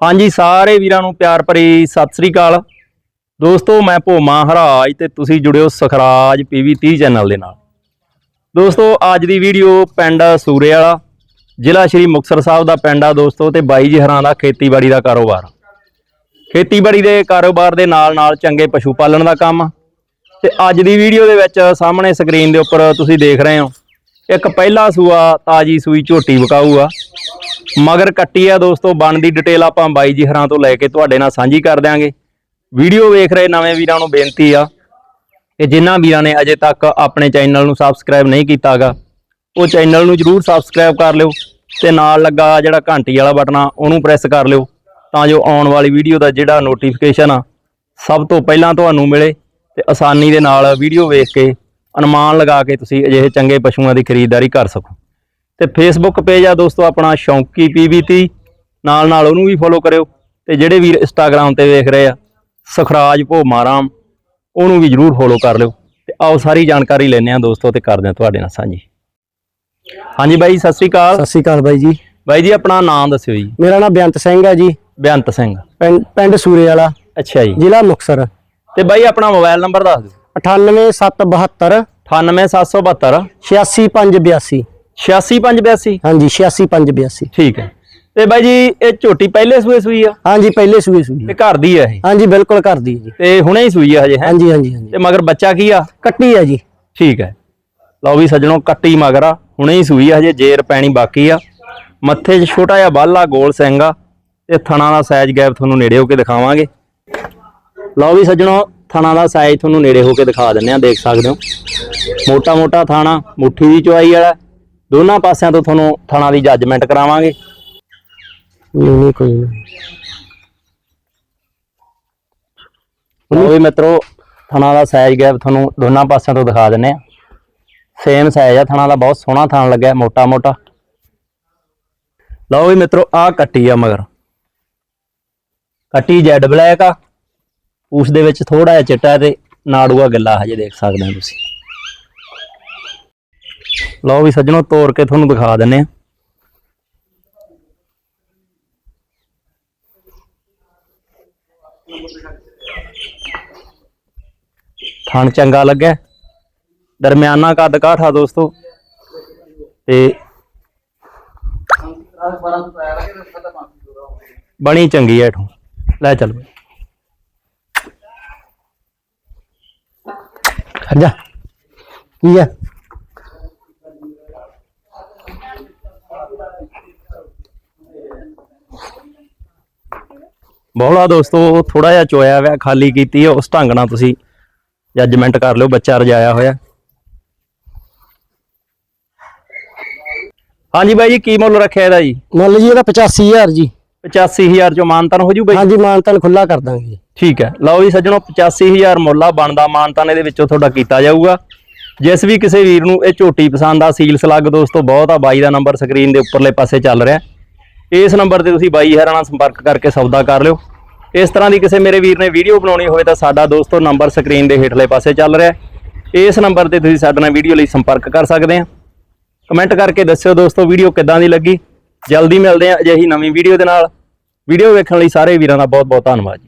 ਹਾਂਜੀ, ਸਾਰੇ ਵੀਰਾਂ ਨੂੰ ਪਿਆਰ ਭਰੀ ਸਤਿ ਸ੍ਰੀ ਅਕਾਲ। ਦੋਸਤੋ, ਮੈਂ ਭੋਮਾ ਹਰਾਜ ਤੇ ਤੁਸੀਂ ਜੁੜਿਓ ਸਖਰਾਜ ਪੀਵੀ 30 ਚੈਨਲ ਦੇ ਨਾਲ। ਦੋਸਤੋ, ਅੱਜ ਦੀ ਵੀਡੀਓ ਪਿੰਡ ਸੂਰੇ ਵਾਲਾ ਜ਼ਿਲ੍ਹਾ ਸ਼੍ਰੀ ਮੁਕਤਸਰ ਸਾਹਿਬ ਦਾ ਪਿੰਡ ਆ ਦੋਸਤੋ ਤੇ ਬਾਈ ਜੀ ਹਰਾਂ ਦਾ ਖੇਤੀਬਾੜੀ ਦਾ ਕਾਰੋਬਾਰ। ਖੇਤੀਬਾੜੀ ਦੇ ਕਾਰੋਬਾਰ ਦੇ ਨਾਲ ਨਾਲ ਚੰਗੇ ਪਸ਼ੂ ਪਾਲਣ ਦਾ ਕੰਮ ਤੇ ਅੱਜ ਦੀ ਵੀਡੀਓ ਦੇ ਵਿੱਚ ਸਾਹਮਣੇ ਸਕਰੀਨ ਦੇ ਉੱਪਰ ਤੁਸੀਂ ਦੇਖ ਰਹੇ ਹੋ, ਇੱਕ ਪਹਿਲਾ ਸੂਆ ਤਾਜੀ ਸੂਈ ਝੋਟੀ ਵਿਕਾਊ ਆ ਮਗਰ ਕੱਟੀ ਆ ਦੋਸਤੋ ਬਣ ਦੀ ਡਿਟੇਲ ਆਪਾਂ ਬਾਈ ਜੀ ਹਰਾਂ ਤੋਂ ਲੈ ਕੇ ਤੁਹਾਡੇ ਨਾਲ ਸਾਂਝੀ ਕਰ ਦਿਆਂਗੇ। ਵੀਡੀਓ ਵੇਖ ਰਹੇ ਨਵੇਂ ਵੀਰਾਂ ਨੂੰ ਬੇਨਤੀ ਆ ਕਿ ਜਿਨ੍ਹਾਂ ਵੀਰਾਂ ਨੇ ਅਜੇ ਤੱਕ ਆਪਣੇ ਚੈਨਲ ਨੂੰ ਸਬਸਕ੍ਰਾਈਬ ਨਹੀਂ ਕੀਤਾਗਾ, ਉਹ ਚੈਨਲ ਨੂੰ ਜਰੂਰ ਸਬਸਕ੍ਰਾਈਬ ਕਰ ਲਿਓ ਤੇ ਨਾਲ ਲੱਗਾ ਜਿਹੜਾ ਘੰਟੀ ਵਾਲਾ ਬਟਨ ਆ, ਉਹਨੂੰ ਪ੍ਰੈਸ ਕਰ ਲਿਓ ਤਾਂ ਜੋ ਆਉਣ ਵਾਲੀ ਵੀਡੀਓ ਦਾ ਜਿਹੜਾ ਨੋਟੀਫਿਕੇਸ਼ਨ ਆ, ਸਭ ਤੋਂ ਪਹਿਲਾਂ ਤੁਹਾਨੂੰ ਮਿਲੇ ਤੇ ਆਸਾਨੀ ਦੇ ਨਾਲ ਵੀਡੀਓ ਵੇਖ ਕੇ ਅਨੁਮਾਨ ਲਗਾ ਕੇ ਤੁਸੀਂ ਅਜਿਹੇ ਚੰਗੇ ਪਸ਼ੂਆਂ ਦੀ ਖਰੀਦਦਾਰੀ ਕਰ ਸਕੋ। ਤੇ ਫੇਸਬੁੱਕ ਪੇਜ ਆ ਦੋਸਤੋ ਆਪਣਾ ਸ਼ੌਂਕੀ ਪੀਵੀਤੀ ਨਾਲ ਨਾਲ ਉਹਨੂੰ ਵੀ ਫੋਲੋ ਕਰਿਓ ਤੇ ਜਿਹੜੇ ਵੀਰ ਇੰਸਟਾਗ੍ਰam ਤੇ ਵੇਖ ਰਹੇ ਆ ਸਖਰਾਜ ਭੋਮਾਰਾਮ ਉਹਨੂੰ ਵੀ ਜਰੂਰ ਫੋਲੋ ਕਰ ਲਿਓ ਤੇ ਆਓ ਸਾਰੀ ਜਾਣਕਾਰੀ ਲੈਣੇ ਆ ਦੋਸਤੋ ਤੇ ਕਰਦੇ ਆ ਤੁਹਾਡੇ ਨਾਲ ਸਾਂਝੀ। ਹਾਂਜੀ ਬਾਈ ਸਤਿ ਸ੍ਰੀ ਅਕਾਲ। ਸਤਿ ਸ਼੍ਰੀ ਅਕਾਲ ਬਾਈ ਜੀ। ਬਾਈ ਜੀ ਆਪਣਾ ਨਾਮ ਦੱਸਿਓ ਜੀ। ਮੇਰਾ ਨਾਮ ਬੇਅੰਤ ਸਿੰਘ ਹੈ ਜੀ। ਬੇਅੰਤ ਸਿੰਘ। ਪਿੰਡ ਪਿੰਡ ਸੂਰੇ ਵਾਲਾ। ਅੱਛਾ ਜੀ। ਜ਼ਿਲ੍ਹਾ ਮੁਕਤਸਰ। ਤੇ ਬਾਈ ਆਪਣਾ ਮੋਬਾਈਲ ਨੰਬਰ ਦੱਸ ਦਿਓ। 98772 98772 86582 86582 ਹਾਂਜੀ 86582 ਠੀਕ ਹੈ। ਤੇ ਬਾਈ ਜੀ ਇਹ ਝੋਟੀ ਪਹਿਲੇ ਸੂਏ ਸੂਈ ਆ? ਹਾਂਜੀ ਪਹਿਲੇ ਸੂਏ ਸੂਈ ਤੇ ਘਰ ਦੀ ਆ ਇਹ? ਹਾਂਜੀ ਬਿਲਕੁਲ ਕਰਦੀ ਹੈ ਜੀ। ਤੇ ਹੁਣੇ ਹੀ ਸੂਈ ਆ ਹਜੇ ਹੈ? ਹਾਂਜੀ ਹਾਂਜੀ ਹਾਂਜੀ। ਤੇ ਮਗਰ ਬੱਚਾ ਕੀ ਆ? ਕੱਟੀ ਹੈ ਜੀ। ਠੀਕ ਹੈ। ਲਓ ਵੀ ਸੱਜਣੋ ਕੱਟੀ ਮਗਰ ਆ। ਹੁਣੇ ਹੀ ਸੂਈ ਆ ਹਜੇ ਜੇਰ ਪੈਣੀ ਬਾਕੀ ਆ। ਮੱਥੇ 'ਚ ਛੋਟਾ ਜਿਹਾ ਬਾਲਾ ਗੋਲ ਸਿੰਘ ਆ। ਤੇ ਥਣਾ ਦਾ ਸਾਈਜ਼ ਗੈਪ ਤੁਹਾਨੂੰ ਨੇੜੇ ਹੋ ਕੇ ਦਿਖਾਵਾਂਗੇ। ਲਓ ਵੀ ਸੱਜਣੋ ਥਣਾ ਦਾ ਸਾਈਜ਼ ਤੁਹਾਨੂੰ ਨੇੜੇ ਹੋ ਕੇ ਦਿਖਾ ਦਿੰਨੇ ਆ ਦੇਖ ਸਕਦੇ ਹੋ। ਮੋਟਾ ਮੋਟਾ ਥਾਣਾ ਮੁੱਠੀ ਦੀ ਚੁਆਈ ਵਾਲਾ। ਦੋਨਾਂ ਪਾਸਿਆਂ ਤੋਂ ਤੁਹਾਨੂੰ ਥਣਾ ਦੀ ਜੱਜਮੈਂਟ ਕਰਾਵਾਂਗੇ। ਨਹੀਂ ਨਹੀਂ ਕੋਈ ਨਹੀਂ। ਲਓ ਵੀ ਮਿੱਤਰੋ ਥਣਾ ਦਾ ਸਾਈਜ਼ ਗੈਪ ਤੁਹਾਨੂੰ ਦੋਨਾਂ ਪਾਸਿਆਂ ਤੋਂ ਦਿਖਾ ਦਿੰਨੇ ਆ ਸੇਮ ਸਾਈਜ਼ ਆ ਥਣਾ ਦਾ ਬਹੁਤ ਸੋਹਣਾ ਥਣ ਲੱਗਿਆ ਮੋਟਾ ਮੋਟਾ ਲਓ ਵੀ ਮਿੱਤਰੋ ਆ ਕੱਟੀ ਆ ਮਗਰ। ਕੱਟੀ ਜੈਡ ਬਲੈਕ ਆ। ਉਸ ਦੇ ਵਿੱਚ ਥੋੜਾ ਜਿਹਾ ਚਿੱਟਾ ਤੇ ਨਾੜੂਆ ਗੱਲਾ ਹਜੇ ਦੇਖ ਸਕਦੇ ਹੋ ਤੁਸੀਂ। ਲਓ ਵੀ ਸੱਜਣੋ ਤੋੜ ਕੇ ਤੁਹਾਨੂੰ ਦਿਖਾ ਦਿੰਨੇ ਆ ਥਣ ਚੰਗਾ ਲੱਗਾ ਦਰਮਿਆਨਾ ਕੱਦ ਕਾਠਾ ਦੋਸਤੋ। ਤੇ ਬਣੀ ਚੰਗੀ ਐ ਠੂ ਲੈ ਚੱਲ। ਬਈ। ਖੱਜਾ ਕੀ ਹੈ ਬੋਲਾ ਦੋਸਤੋ ਥੋੜਾ ਜਿਹਾ ਚੋਇਆ ਹੋਇਆ ਖਾਲੀ ਕੀਤੀ ਹੈ ਉਸ ਢੰਗ ਨਾਲ ਤੁਸੀਂ ਜੱਜਮੈਂਟ ਕਰ ਲਿਓ ਬੱਚਾ ਰਜਾਇਆ ਹੋਇਆ। ਹਾਂਜੀ ਬਾਈ ਜੀ ਕੀ ਮੁੱਲ ਰੱਖਿਆ ਇਹਦਾ ਜੀ? ਮੁੱਲ ਜੀ ਇਹਦਾ 85000 ਜੀ। 85000 ਚੋਂ ਮਾਨਤਨ ਹੋ ਜੂ ਬਾਈ? ਹਾਂਜੀ ਮਾਨਤਨ ਖੁੱਲਾ ਕਰ ਦਾਂਗੇ ਜੀ। ਠੀਕ ਹੈ। ਲਓ ਜੀ ਸੱਜਣੋ 85000 ਮੁੱਲ ਬਣਦਾ ਮਾਨਤਾਨ ਇਹਦੇ ਵਿੱਚੋਂ ਤੁਹਾਡਾ ਕੀਤਾ ਜਾਊਗਾ। ਜਿਸ ਵੀ ਕਿਸੇ ਵੀਰ ਨੂੰ ਇਹ ਝੋਟੀ ਪਸੰਦ ਆ ਸੀਲ ਸਲੱਗ ਦੋਸਤੋ ਬਹੁਤ ਆ ਬਾਈ ਦਾ ਨੰਬਰ ਸਕਰੀਨ ਦੇ ਉੱਪਰਲੇ ਪਾਸੇ ਚੱਲ ਰਿਹਾ। ਇਸ ਨੰਬਰ ਤੇ ਤੁਸੀਂ ਬਾਈ ਹਰਾਂ ਨਾਲ ਸੰਪਰਕ ਕਰਕੇ ਸੌਦਾ ਕਰ ਲਿਓ। ਇਸ ਤਰ੍ਹਾਂ ਦੀ ਕਿਸੇ ਮੇਰੇ ਵੀਰ ਨੇ ਵੀਡੀਓ ਬਣਾਉਣੀ ਹੋਵੇ ਤਾਂ ਸਾਡਾ ਦੋਸਤੋ ਨੰਬਰ ਸਕਰੀਨ ਦੇ ਹੇਠਲੇ ਪਾਸੇ ਚੱਲ ਰਿਹਾ ਇਸ ਨੰਬਰ ਤੇ ਤੁਸੀਂ ਸਾਡੇ ਨਾਲ ਵੀਡੀਓ ਲਈ ਸੰਪਰਕ ਕਰ ਸਕਦੇ ਆ ਕਮੈਂਟ ਕਰਕੇ ਦੱਸਿਓ ਦੋਸਤੋ ਵੀਡੀਓ ਕਿੱਦਾਂ ਦੀ ਲੱਗੀ। ਜਲਦੀ ਮਿਲਦੇ ਆ ਅਜਿਹੀ ਨਵੀਂ ਵੀਡੀਓ ਦੇ ਨਾਲ। ਵੀਡੀਓ ਵੇਖਣ ਲਈ ਸਾਰੇ ਵੀਰਾਂ ਦਾ ਬਹੁਤ ਬਹੁਤ ਧੰਨਵਾਦ ਜੀ।